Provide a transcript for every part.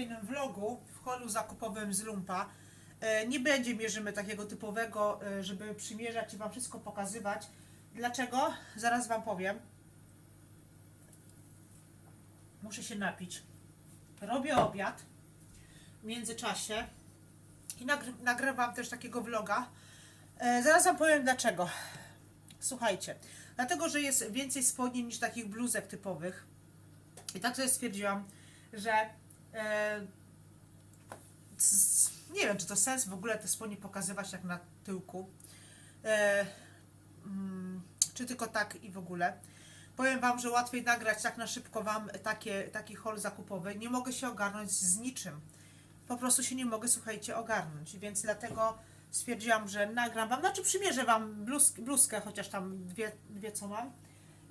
kolejnym vlogu w holu zakupowym z Lumpa. E, Nie będzie mierzymy takiego typowego, e, żeby przymierzać i Wam wszystko pokazywać. Dlaczego? Zaraz Wam powiem. Muszę się napić. Robię obiad w międzyczasie i nagry nagrywam też takiego vloga. E, Zaraz Wam powiem dlaczego. Słuchajcie, dlatego, że jest więcej spodni niż takich bluzek typowych. I tak sobie stwierdziłam, że nie wiem, czy to sens w ogóle te spodnie pokazywać jak na tyłku. E, mm, czy tylko tak i w ogóle. Powiem Wam, że łatwiej nagrać tak na szybko Wam takie, taki haul zakupowy. Nie mogę się ogarnąć z niczym. Po prostu się nie mogę, słuchajcie, ogarnąć. Więc dlatego stwierdziłam, że nagram Wam, znaczy przymierzę Wam bluz, bluzkę, chociaż tam dwie, dwie co mam.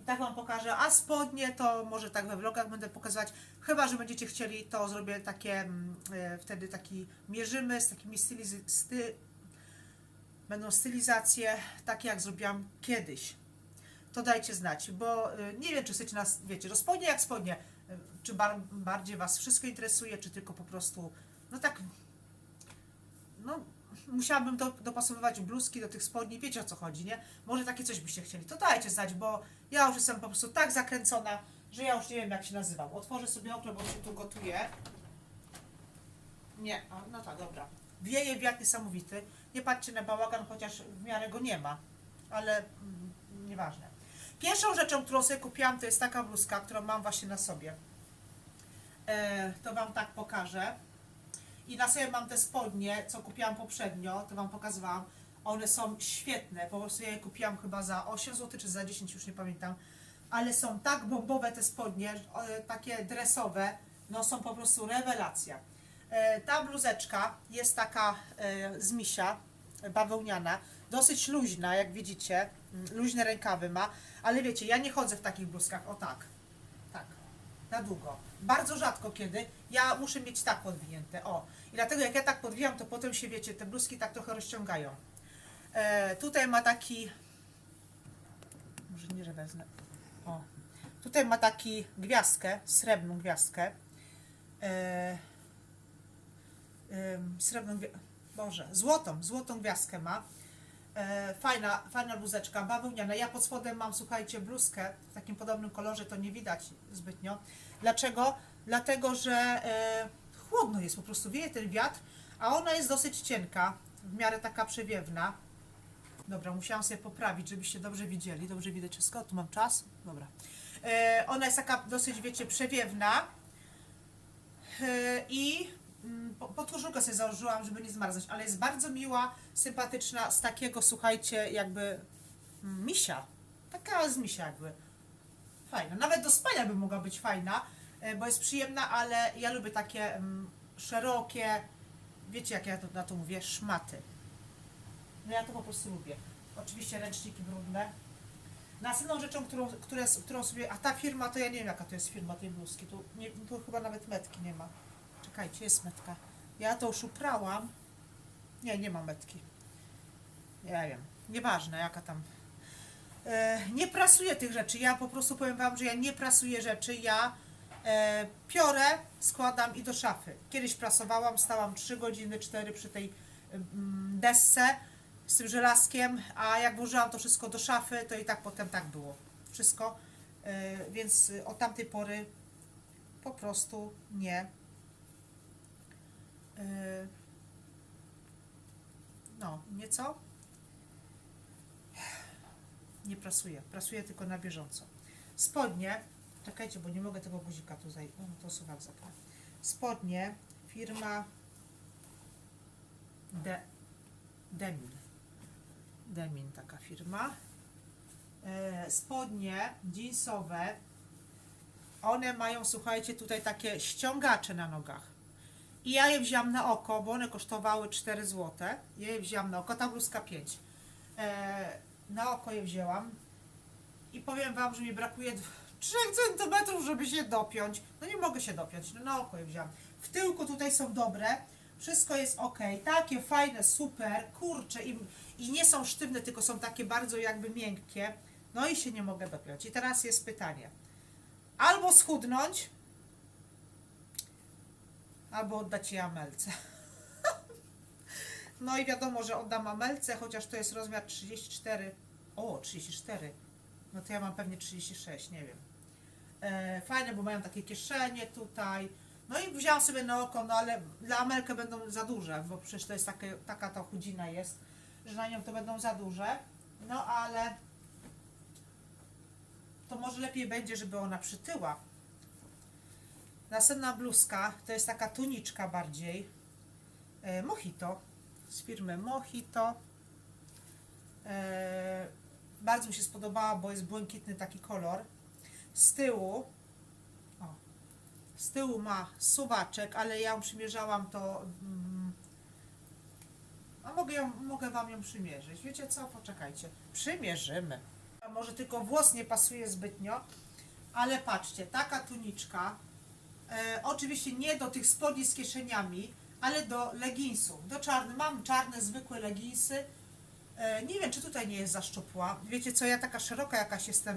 Tak Wam pokażę. A spodnie to może tak we vlogach będę pokazywać. Chyba, że będziecie chcieli, to zrobię takie, mm, e, wtedy taki mierzymy z takimi stylizy, sty, będą stylizacje, takie jak zrobiłam kiedyś. To dajcie znać, bo y, nie wiem, czy chcecie nas, wiecie, no spodnie jak spodnie, y, czy bar, bardziej Was wszystko interesuje, czy tylko po prostu, no tak, no musiałabym do, dopasowywać bluzki do tych spodni, wiecie o co chodzi, nie? Może takie coś byście chcieli, to dajcie znać, bo ja już jestem po prostu tak zakręcona, że ja już nie wiem jak się nazywam. Otworzę sobie okno, bo się tu gotuje. Nie, a, no tak, dobra. Wieje wiatr niesamowity. Nie patrzcie na bałagan, chociaż w miarę go nie ma, ale mm, nieważne. Pierwszą rzeczą, którą sobie kupiłam, to jest taka bluzka, którą mam właśnie na sobie. E, to Wam tak pokażę. I na sobie mam te spodnie, co kupiłam poprzednio, to Wam pokazywałam. One są świetne, po prostu ja je kupiłam chyba za 8 zł czy za 10, już nie pamiętam. Ale są tak bombowe te spodnie, takie dresowe, no są po prostu rewelacja. E, Ta bluzeczka jest taka e, z misia, bawełniana, dosyć luźna, jak widzicie, mm, luźne rękawy ma, ale wiecie, ja nie chodzę w takich bluzkach, o tak, na długo. Bardzo rzadko kiedy, ja muszę mieć tak podwinięte, o. I dlatego jak ja tak podwijam, to potem się, wiecie, te bluzki tak trochę rozciągają. E, tutaj ma taki, może nie, że wezmę, o. Tutaj ma taki gwiazdkę, srebrną gwiazdkę. E, ym, srebrną, Boże, złotą, złotą gwiazdkę ma. E, fajna, fajna bluzeczka, bawełniana. Ja pod spodem mam, słuchajcie, bluzkę w takim podobnym kolorze, to nie widać zbytnio. Dlaczego? Dlatego, że e, chłodno jest, po prostu wieje ten wiatr, a ona jest dosyć cienka, w miarę taka przewiewna. Dobra, musiałam sobie poprawić, żebyście dobrze widzieli. Dobrze widać wszystko? Tu mam czas? Dobra. E, ona jest taka dosyć, wiecie, przewiewna. E, I po- podkoszulkę sobie założyłam, żeby nie zmarzać, ale jest bardzo miła, sympatyczna, z takiego, słuchajcie, jakby mm, misia. Taka z misia jakby. Fajna. Nawet do spania by mogła być fajna, e, bo jest przyjemna, ale ja lubię takie mm, szerokie, wiecie jak ja to, na to mówię, szmaty. No ja to po prostu lubię. Oczywiście ręczniki brudne. Następną rzeczą, którą, które, którą sobie. A ta firma, to ja nie wiem jaka to jest firma tej bluzki. Tu, nie, tu chyba nawet metki nie ma. Czekajcie, jest metka. Ja to już uprałam. Nie, nie ma metki. Nie wiem. Nieważne jaka tam. E, nie prasuję tych rzeczy. Ja po prostu powiem Wam, że ja nie prasuję rzeczy. Ja e, piorę, składam i do szafy. Kiedyś prasowałam, stałam 3 godziny, 4 przy tej mm, desce z tym żelazkiem, a jak włożyłam to wszystko do szafy, to i tak potem tak było. Wszystko. E, więc od tamtej pory po prostu nie. E, no, nieco. Nie prasuję. Prasuję tylko na bieżąco. Spodnie. Czekajcie, bo nie mogę tego guzika tu zaj... No, to suwak zapnę. Spodnie. Firma De... Demin. Demin taka firma. E, spodnie jeansowe. One mają, słuchajcie, tutaj takie ściągacze na nogach. I ja je wziąłam na oko, bo one kosztowały 4 zł. Ja je wziąłam na oko, ta bluzka 5. E, na oko je wzięłam. I powiem Wam, że mi brakuje 3 cm, żeby się dopiąć. No nie mogę się dopiąć, no na oko je wziąłam. W tyłku tutaj są dobre. Wszystko jest ok. Takie fajne, super, kurcze i, i nie są sztywne, tylko są takie bardzo jakby miękkie. No i się nie mogę dopiąć. I teraz jest pytanie. Albo schudnąć, albo oddać je Amelce. No i wiadomo, że oddam Amelce, chociaż to jest rozmiar 34. O, 34. No to ja mam pewnie 36, nie wiem. E, fajne, bo mają takie kieszenie tutaj. No i wzięłam sobie na oko, no ale dla Amelkę będą za duże, bo przecież to jest takie, taka ta chudzina jest, że na nią to będą za duże. No ale to może lepiej będzie, żeby ona przytyła. Następna bluzka to jest taka tuniczka bardziej. E, Mojito z firmy Mojito. E, bardzo mi się spodobała, bo jest błękitny taki kolor. Z tyłu o, z tyłu ma suwaczek, ale ja ją przymierzałam to mm, a mogę, ją, mogę wam ją przymierzyć. Wiecie co? Poczekajcie. Przymierzymy. Może tylko włos nie pasuje zbytnio, ale patrzcie, taka tuniczka. E, oczywiście nie do tych spodni z kieszeniami, ale do leginsów. Do czarnych. Mam czarne, zwykłe leginsy. E, nie wiem, czy tutaj nie jest za szczupła. Wiecie co, ja taka szeroka jakaś jestem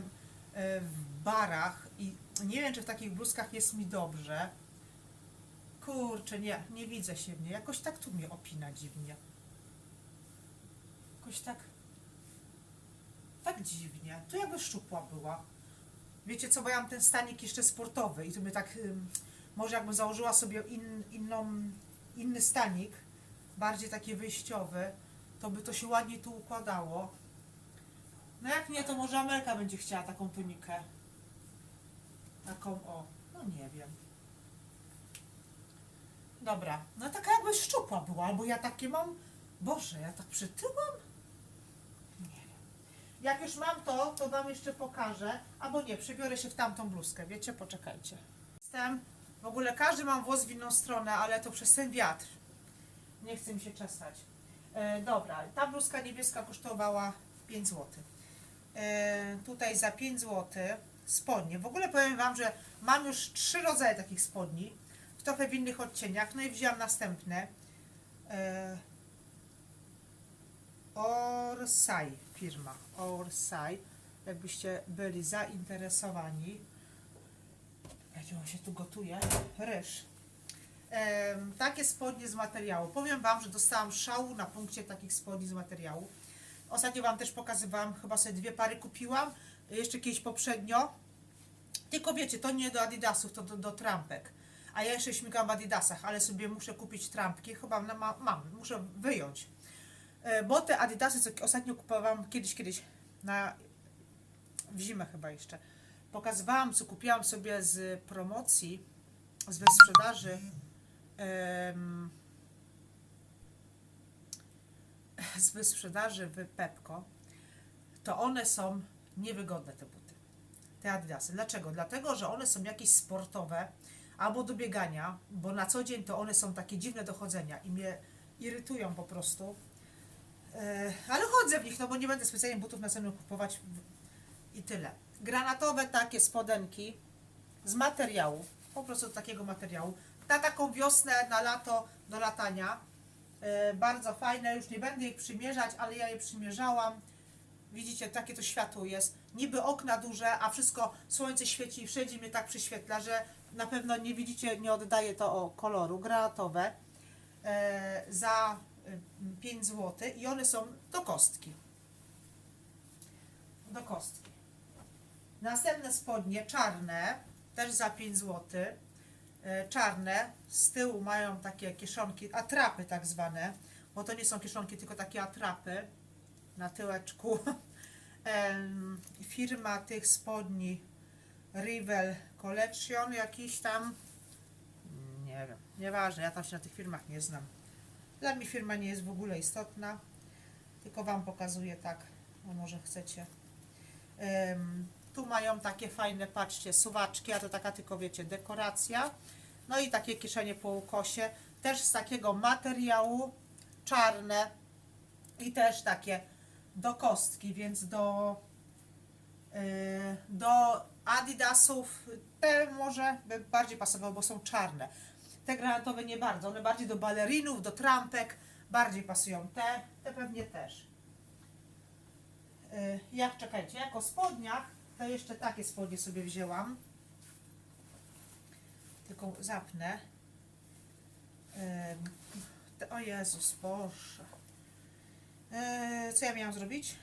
e, w barach i nie wiem, czy w takich bluzkach jest mi dobrze. Kurczę, nie, nie widzę się w niej. Jakoś tak tu mnie opina dziwnie. Jakoś tak. Tak dziwnie. Tu jakby szczupła była. Wiecie co, bo ja mam ten stanik jeszcze sportowy i to by tak. Może jakbym założyła sobie in, inną, inny stanik, bardziej taki wyjściowy, to by to się ładnie tu układało. No jak nie, to może Amelka będzie chciała taką tunikę. Taką o. No nie wiem. Dobra, no taka jakby szczupła była, albo ja takie mam. Boże, ja tak przytyłam? Jak już mam to, to wam jeszcze pokażę. Albo nie, przebiorę się w tamtą bluzkę, wiecie? Poczekajcie. Jestem. W ogóle każdy mam włos w inną stronę, ale to przez ten wiatr. Nie chce mi się czesać. E, dobra, ta bluzka niebieska kosztowała 5 zł. E, tutaj za 5 zł spodnie. W ogóle powiem Wam, że mam już trzy rodzaje takich spodni, w trochę w innych odcieniach. No i wziąłem następne. E, Orsay firma. Orsay. Jakbyście byli zainteresowani. Jak on się tu gotuje? Ryż. Em, takie spodnie z materiału. Powiem Wam, że dostałam szału na punkcie takich spodni z materiału. Ostatnio Wam też pokazywałam, chyba sobie dwie pary kupiłam, jeszcze kiedyś poprzednio. Tylko wiecie, to nie do Adidasów, to do, do trampek. A ja jeszcze śmigam w Adidasach, ale sobie muszę kupić trampki, chyba na, ma, mam, muszę wyjąć. E, Bo te Adidasy, co ostatnio kupowałam kiedyś, kiedyś, na, w zimę chyba jeszcze, pokazywałam, co kupiłam sobie z promocji, z wyprzedaży. em, z wyprzedaży w Pepko, to one są niewygodne te buty. Te Adidasy. Dlaczego? Dlatego, że one są jakieś sportowe albo do biegania, bo na co dzień to one są takie dziwne do chodzenia i mnie irytują po prostu. E, ale chodzę w nich, no bo nie będę specjalnie butów na celu kupować i tyle. Granatowe takie spodenki z materiału, po prostu z takiego materiału. Na taką wiosnę, na lato, do latania. E, bardzo fajne, już nie będę ich przymierzać, ale ja je przymierzałam. Widzicie, takie to światło jest. Niby okna duże, a wszystko słońce świeci i wszędzie mnie tak przyświetla, że na pewno nie widzicie, nie oddaje to o koloru. Granatowe e, za 5 zł i one są do kostki. Do kostki. Następne spodnie czarne, też za 5 zł. E, Czarne, z tyłu mają takie kieszonki, atrapy tak zwane, bo to nie są kieszonki, tylko takie atrapy na tyłeczku. Firma tych spodni Rivel Collection jakiś tam, nie wiem, nieważne, ja tam się na tych firmach nie znam. Dla mnie firma nie jest w ogóle istotna, tylko Wam pokazuję tak, no może chcecie. Em, tu mają takie fajne, patrzcie, suwaczki, a to taka tylko, wiecie, dekoracja. No i takie kieszenie po ukosie, też z takiego materiału, czarne i też takie do kostki, więc do, yy, do Adidasów te może by bardziej pasowały, bo są czarne. Te granatowe nie bardzo, one bardziej do balerinów, do trampek bardziej pasują. Te, te pewnie też. Y, Jak czekajcie, jako spodniach, to jeszcze takie spodnie sobie wzięłam. Tylko zapnę. O Jezus, Boże. E, co ja miałam zrobić?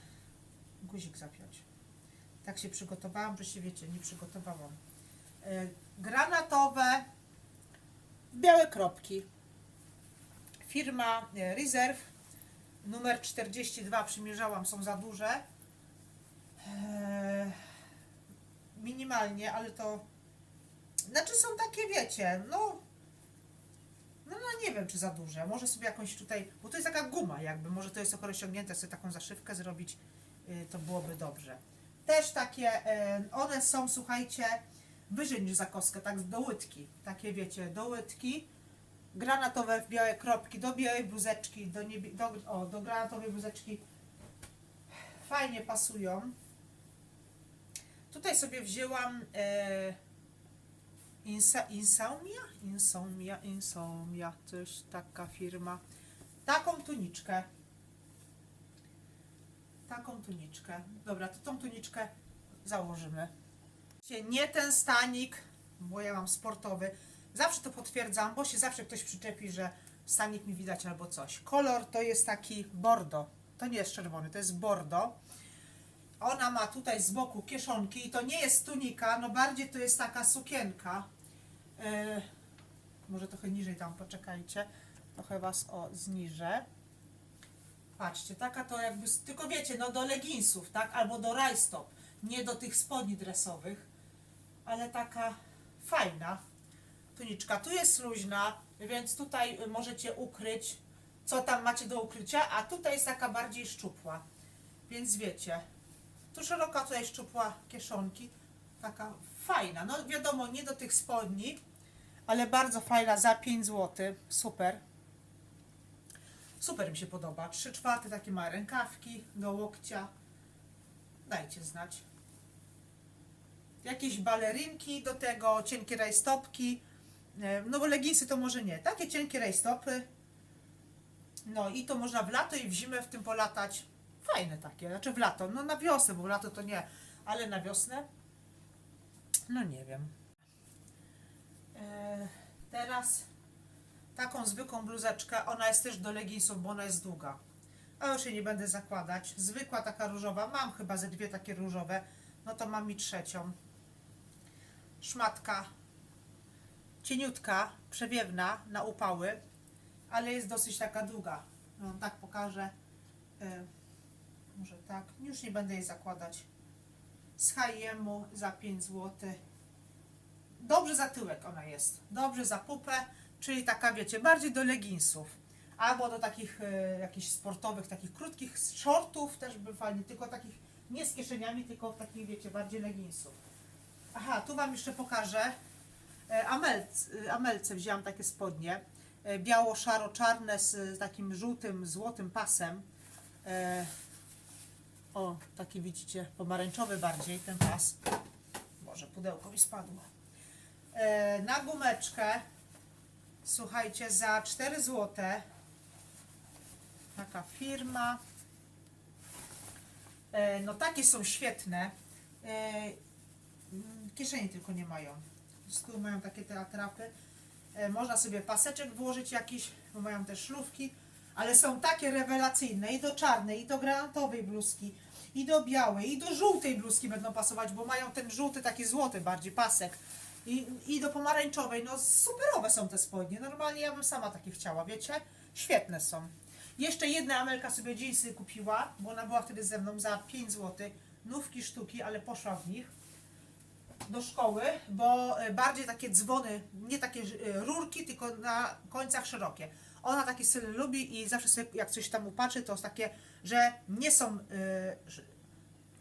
Guzik zapiąć. Tak się przygotowałam, że się wiecie, nie przygotowałam. E, granatowe, białe kropki. Firma e, Reserve, numer 42 przymierzałam, są za duże. E, minimalnie, ale to znaczy są takie, wiecie, no no, no nie wiem, czy za duże. Może sobie jakąś tutaj, bo to jest taka guma jakby, może to jest okoro ściągnięte, sobie taką zaszywkę zrobić, y, to byłoby dobrze. Też takie, one są, słuchajcie, wyżej niż zakoskę, tak do łydki. Takie wiecie, do łydki. Granatowe w białe kropki, do białej bluzeczki, do, niebie, do, o, do granatowej bluzeczki. Fajnie pasują. Tutaj sobie wzięłam e, Insa, Insomnia? Insomnia, Insomnia, coś taka firma. Taką tuniczkę. Taką tuniczkę. Dobra, to tą tuniczkę założymy. Nie ten stanik, bo ja mam sportowy. Zawsze to potwierdzam, bo się zawsze ktoś przyczepi, że stanik mi widać albo coś. Kolor to jest taki bordo. To nie jest czerwony, to jest bordo. Ona ma tutaj z boku kieszonki i to nie jest tunika, no bardziej to jest taka sukienka. E, może trochę niżej tam, poczekajcie. Trochę was o zniżę. Patrzcie, taka to jakby, tylko wiecie, no do leginsów, tak? Albo do rajstop, nie do tych spodni dresowych, ale taka fajna tuniczka. Tu jest luźna, więc tutaj y, możecie ukryć, co tam macie do ukrycia, a tutaj jest taka bardziej szczupła. Więc wiecie, tu szeroka, tutaj szczupła kieszonki, taka fajna. No wiadomo, nie do tych spodni, ale bardzo fajna za 5 zł. Super. Super mi się podoba. 3 czwarte takie ma rękawki do łokcia. Dajcie znać. Jakieś balerinki do tego, cienkie rajstopki. E, No bo leginsy to może nie. Takie cienkie rajstopy. No i to można w lato i w zimę w tym polatać. Fajne takie. Znaczy w lato. No na wiosnę, bo w lato to nie. Ale na wiosnę? No nie wiem. E, teraz taką zwykłą bluzeczkę. Ona jest też do leginsów, bo ona jest długa. A już jej nie będę zakładać. Zwykła taka różowa. Mam chyba ze dwie takie różowe. No to mam i trzecią. Szmatka. Cieniutka, przewiewna na upały, ale jest dosyć taka długa. No, tak pokażę. E, może tak. Już nie będę jej zakładać. Z H&M za 5 zł. Dobrze za tyłek ona jest. Dobrze za pupę, czyli taka wiecie, bardziej do leginsów. Albo do takich e, jakichś sportowych, takich krótkich shortów też by fajnie, tylko takich nie z kieszeniami, tylko takich wiecie, bardziej leginsów. Aha, tu Wam jeszcze pokażę. E, e, Amelce wzięłam takie spodnie. e, Biało-szaro-czarne z takim żółtym, złotym pasem. O, taki widzicie, pomarańczowy bardziej ten pas. Boże, pudełko mi spadło. Na gumeczkę, słuchajcie, za 4 zł. Taka firma. No takie są świetne. Kieszeni tylko nie mają. Z tyłu mają takie te atrapy. E, Można sobie paseczek włożyć jakiś, bo mają też szlówki, ale są takie rewelacyjne i do czarnej, i do granatowej bluzki, i do białej, i do żółtej bluzki będą pasować, bo mają ten żółty, taki złoty bardziej pasek. I, I do pomarańczowej, no superowe są te spodnie. Normalnie ja bym sama takie chciała, wiecie? Świetne są. Jeszcze jedna Amelka sobie jeansy kupiła, bo ona była wtedy ze mną za 5 zł. Nówki sztuki, ale poszła w nich do szkoły, bo e, bardziej takie dzwony, nie takie e, rurki, tylko na końcach szerokie. Ona taki styl lubi i zawsze sobie jak coś tam upatrzy, to jest takie, że nie są e, sz-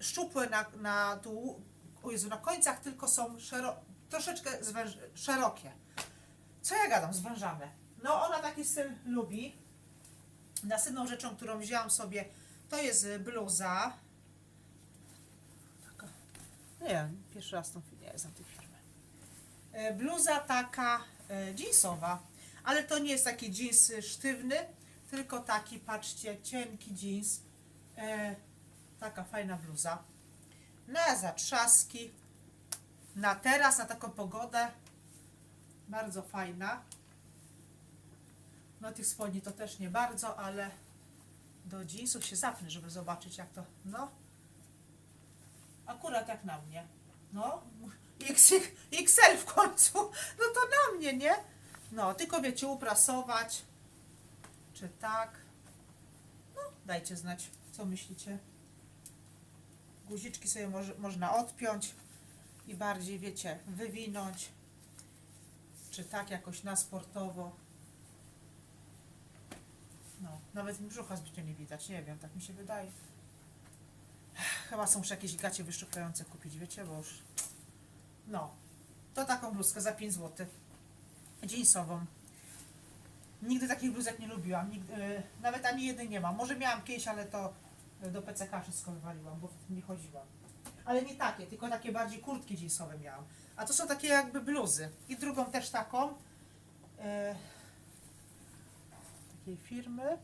szczupłe na, na, tu, Jezu, na końcach, tylko są szero, troszeczkę zwęż, szerokie. Co ja gadam, zwężane. No ona taki styl lubi. Następną rzeczą, którą wzięłam sobie, to jest bluza. Nie wiem, pierwszy raz tą nie znam tej firmy. E, Bluza taka e, jeansowa, ale to nie jest taki jeans sztywny, tylko taki, patrzcie, cienki jeans. E, taka fajna bluza. Na zatrzaski, na teraz, na taką pogodę. Bardzo fajna. No tych spodni to też nie bardzo, ale do jeansów się zapnę, żeby zobaczyć jak to, no. Akurat jak na mnie. No, X, XL w końcu. No to na mnie, nie? No, tylko wiecie, uprasować. Czy tak? No, dajcie znać, co myślicie. Guziczki sobie moż, można odpiąć i bardziej, wiecie, wywinąć. Czy tak jakoś na sportowo. No, nawet mi brzucha zbytnio nie widać, nie wiem, tak mi się wydaje. Chyba są już jakieś gacie wyszczuplające kupić, wiecie, bo już... No, to taką bluzkę za 5 zł. Jeansową. Nigdy takich bluzek nie lubiłam, nigdy, yy, nawet ani jednej nie mam. Może miałam kiedyś, ale to y, do PCK wszystko wywaliłam, bo nie chodziłam. Ale nie takie, tylko takie bardziej kurtki jeansowe miałam. A to są takie jakby bluzy. I drugą też taką. Yy, takiej firmy.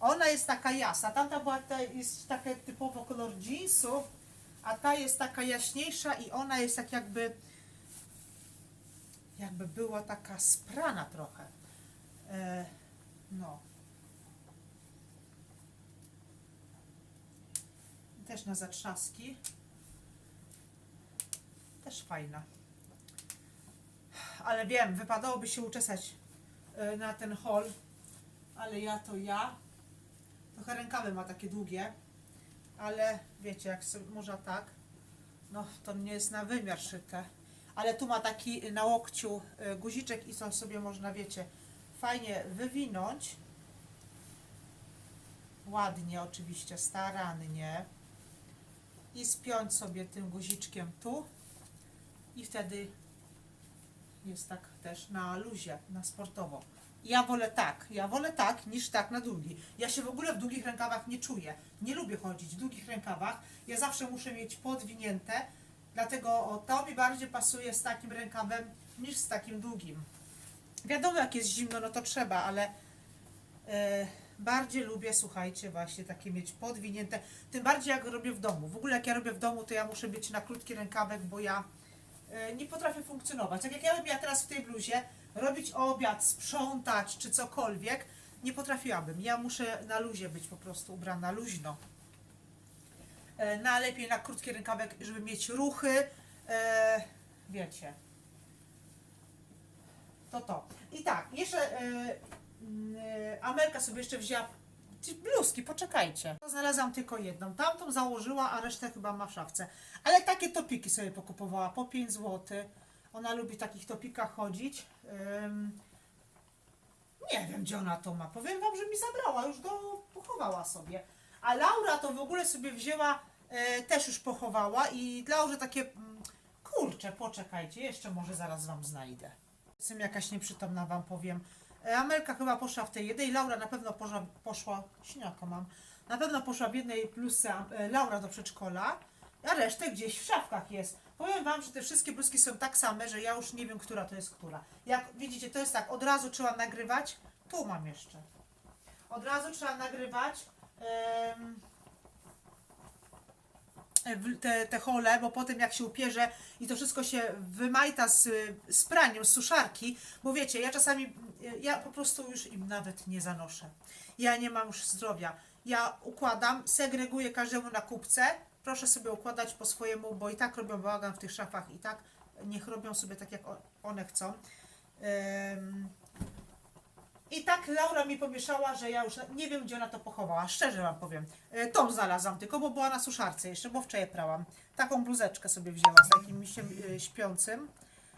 Ona jest taka jasna. Tamta była ta, jest taka typowo kolor jeansu, a ta jest taka jaśniejsza i ona jest tak jakby jakby była taka sprana trochę. E, no. Też na zatrzaski. Też fajna. Ale wiem, wypadałoby się uczesać e, na ten hol, ale ja to ja. Trochę rękawy ma takie długie, ale wiecie, jak może tak, no to nie jest na wymiar szyte. Ale tu ma taki na łokciu y, guziczek i co sobie można, wiecie, fajnie wywinąć. Ładnie oczywiście, starannie. I spiąć sobie tym guziczkiem tu. I wtedy jest tak też na luzie, na sportowo. Ja wolę tak, ja wolę tak niż tak na długi. Ja się w ogóle w długich rękawach nie czuję. Nie lubię chodzić w długich rękawach. Ja zawsze muszę mieć podwinięte, dlatego to mi bardziej pasuje z takim rękawem niż z takim długim. Wiadomo jak jest zimno, no to trzeba, ale e, bardziej lubię, słuchajcie, właśnie takie mieć podwinięte. Tym bardziej jak robię w domu. W ogóle jak ja robię w domu, to ja muszę być na krótki rękawek, bo ja e, nie potrafię funkcjonować. Tak jak ja bym miała teraz w tej bluzie robić obiad, sprzątać czy cokolwiek, nie potrafiłabym. Ja muszę na luzie być po prostu ubrana luźno. Najlepiej na krótki rękawek, żeby mieć ruchy. E, wiecie. To to. I tak, jeszcze e, mm, e, Amelka sobie jeszcze wzięła bluzki, poczekajcie. Znalazłam tylko jedną. Tamtą założyła, a resztę chyba ma w szafce. Ale takie topiki sobie pokupowała po 5 zł. Ona lubi w takich topikach chodzić. Nie wiem, gdzie ona to ma. Powiem wam, że mi zabrała, już go pochowała sobie. A Laura to w ogóle sobie wzięła, e, też już pochowała i dla Laurze takie, mm, kurczę, poczekajcie, jeszcze może zaraz wam znajdę. Jestem jakaś nieprzytomna, wam powiem. E, Amelka chyba poszła w tej jednej, Laura na pewno poszła, poszła śniaka mam, na pewno poszła w jednej plusce e, Laura do przedszkola, a resztę gdzieś w szafkach jest. Powiem wam, że te wszystkie bluzki są tak same, że ja już nie wiem, która to jest która. Jak widzicie, to jest tak, od razu trzeba nagrywać, tu mam jeszcze. Od razu trzeba nagrywać te, te hole, bo potem jak się upierze i to wszystko się wymajta z, z praniem, z suszarki, bo wiecie, ja czasami, ja po prostu już im nawet nie zanoszę. Ja nie mam już zdrowia. Ja układam, segreguję każdemu na kupce, proszę sobie układać po swojemu, bo i tak robią bałagan w tych szafach, i tak niech robią sobie tak, jak one chcą. I tak Laura mi pomieszała, że ja już nie wiem, gdzie ona to pochowała. Szczerze wam powiem. E, Tą znalazłam tylko, bo była na suszarce jeszcze, bo wczoraj prałam. Taką bluzeczkę sobie wzięła z takim misiem e, śpiącym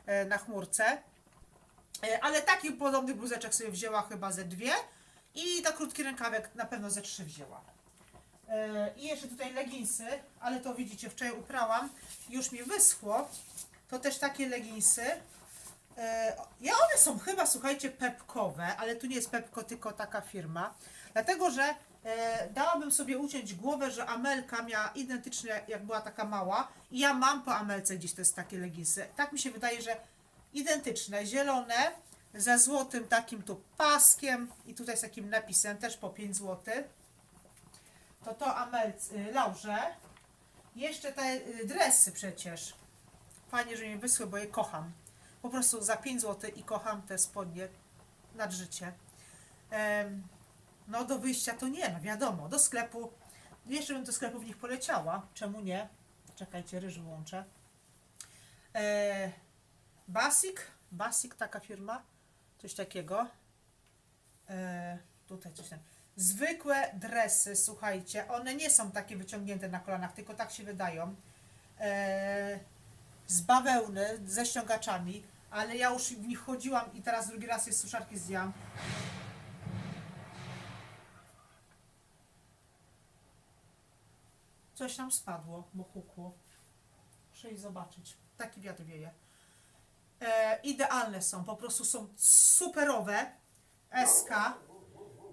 e, na chmurce. Ale takich podobnych bluzeczek sobie wzięła chyba ze dwie. I na krótki rękawek na pewno ze trzy wzięła. E, I jeszcze tutaj leginsy, ale to widzicie, wczoraj uprałam. Już mi wyschło. To też takie leginsy. E, Ja one są chyba, słuchajcie, pepkowe, ale tu nie jest pepko, tylko taka firma. Dlatego, że e, dałabym sobie uciąć głowę, że Amelka miała identyczne, jak była taka mała. I ja mam po Amelce gdzieś te takie leginsy. Tak mi się wydaje, że identyczne, zielone, ze złotym takim tu paskiem i tutaj z takim napisem, też po 5 zł. To to Amelce, Laurze. Jeszcze te y, dresy przecież. Fajnie, że mi wyschły, bo je kocham. Po prostu za 5 zł i kocham te spodnie nad życie. No do wyjścia to nie, no wiadomo, do sklepu. Jeszcze bym do sklepu w nich poleciała, czemu nie? Czekajcie, ryż włączę. E, Basic, Basic taka firma, coś takiego. E, tutaj coś tam. Zwykłe dresy, słuchajcie, one nie są takie wyciągnięte na kolanach, tylko tak się wydają. E, z bawełny, ze ściągaczami, ale ja już w nich chodziłam i teraz drugi raz je z suszarki zdjęłam. Coś nam spadło, bo hukło. Muszę iść zobaczyć. Taki wiatr wieje. E, idealne są, po prostu są superowe. SK.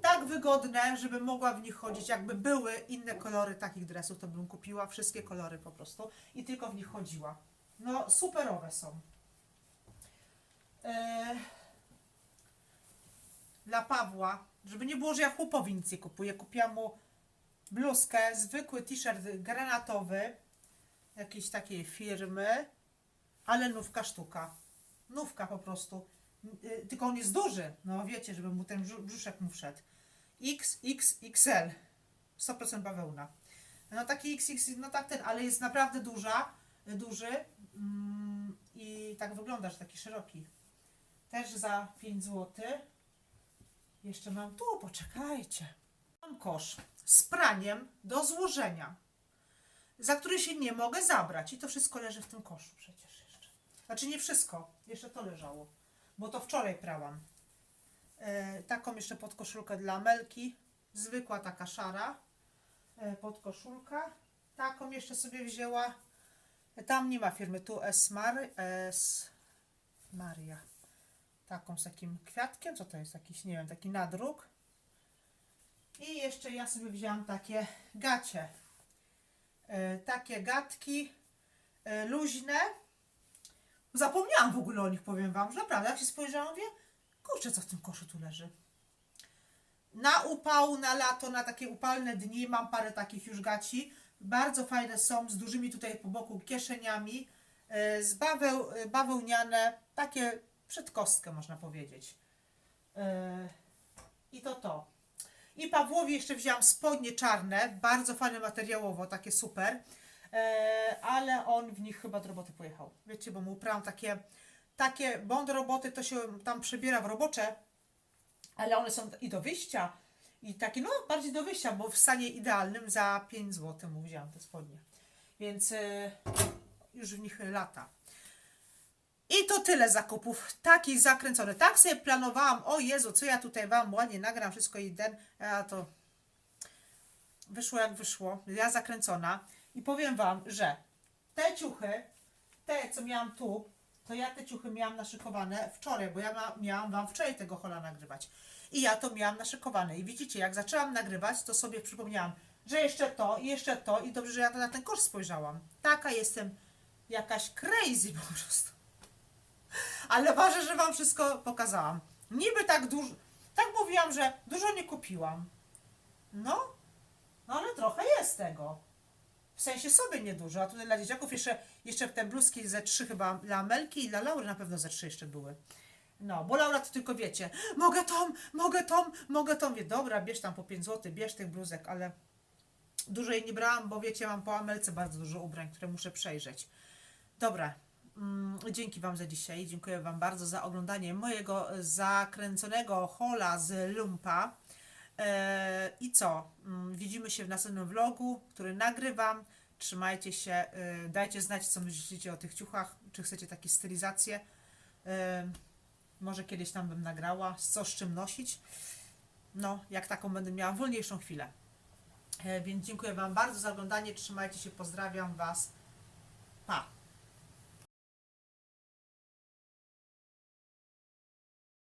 Tak wygodne, żebym mogła w nich chodzić. Jakby były inne kolory takich dresów, to bym kupiła wszystkie kolory po prostu i tylko w nich chodziła. No, superowe są. E, dla Pawła, żeby nie było, że ja chłopowi nic nie kupuję, kupiłam mu bluzkę, zwykły t-shirt granatowy, jakiejś takiej firmy, ale nówka sztuka. Nówka po prostu. Y, Tylko on jest duży, no wiecie, żeby mu ten brzu- brzuszek mu wszedł. XXXL. 100% bawełna. No taki XX, no tak ten, ale jest naprawdę duża, duży mm, i tak wygląda, że taki szeroki. Też za 5 zł. Jeszcze mam tu, poczekajcie. Mam kosz z praniem do złożenia, za który się nie mogę zabrać. I to wszystko leży w tym koszu przecież jeszcze. Znaczy nie wszystko, jeszcze to leżało, bo to wczoraj prałam. E, taką jeszcze podkoszulkę dla Amelki, zwykła taka szara e, podkoszulka. Taką jeszcze sobie wzięła. E, Tam nie ma firmy, tu S. Mar S. Maria. Taką z takim kwiatkiem, co to jest? Jakiś, nie wiem, taki nadruk. I jeszcze ja sobie wzięłam takie gacie. E, takie gatki e, luźne. Zapomniałam w ogóle o nich, powiem Wam, że naprawdę, jak się spojrzałam, mówię, kurczę, co w tym koszu tu leży. Na upał, na lato, na takie upalne dni mam parę takich już gaci. Bardzo fajne są, z dużymi tutaj po boku kieszeniami, e, z baweł, e, bawełniane, takie przed kostkę można powiedzieć. E, I to to. I Pawłowi jeszcze wzięłam spodnie czarne, bardzo fajne materiałowo, takie super. E, ale on w nich chyba do roboty pojechał. Wiecie, bo mu uprałam takie, takie, bo on do roboty to się tam przebiera w robocze, ale one są i do wyjścia, i takie, no bardziej do wyjścia, bo w stanie idealnym za 5 zł mu wzięłam te spodnie. Więc e, już w nich lata. I to tyle zakupów. Taki zakręcony. Tak sobie planowałam. O Jezu, co ja tutaj Wam ładnie nagram, wszystko ten. A to wyszło jak wyszło. Ja zakręcona. I powiem Wam, że te ciuchy, te co miałam tu, to ja te ciuchy miałam naszykowane wczoraj, bo ja ma, miałam Wam wczoraj tego hola nagrywać. I ja to miałam naszykowane. I widzicie, jak zaczęłam nagrywać, to sobie przypomniałam, że jeszcze to i jeszcze to. I dobrze, że ja na ten kosz spojrzałam. Taka jestem jakaś crazy po prostu. Ale ważne, że Wam wszystko pokazałam. Niby tak dużo, tak mówiłam, że dużo nie kupiłam. No, no ale trochę jest tego. W sensie sobie niedużo, a tutaj dla dzieciaków jeszcze, jeszcze te bluzki ze trzy chyba dla Amelki i dla Laury na pewno ze trzy jeszcze były. No, bo Laura to tylko wiecie, mogę tą, mogę tą, mogę tą. Wie, dobra, bierz tam po 5 zł, bierz tych bluzek, ale dużo jej nie brałam, bo wiecie, mam po Amelce bardzo dużo ubrań, które muszę przejrzeć. Dobra, mm, dzięki Wam za dzisiaj. Dziękuję Wam bardzo za oglądanie mojego zakręconego hola z lumpa. E, I co? Mm, Widzimy się w następnym vlogu, który nagrywam. Trzymajcie się, e, dajcie znać, co myślicie o tych ciuchach, czy chcecie takie stylizacje. E, Może kiedyś tam bym nagrała, co z czym nosić. No, jak taką będę miała wolniejszą chwilę. Więc dziękuję Wam bardzo za oglądanie. Trzymajcie się, pozdrawiam Was. Pa!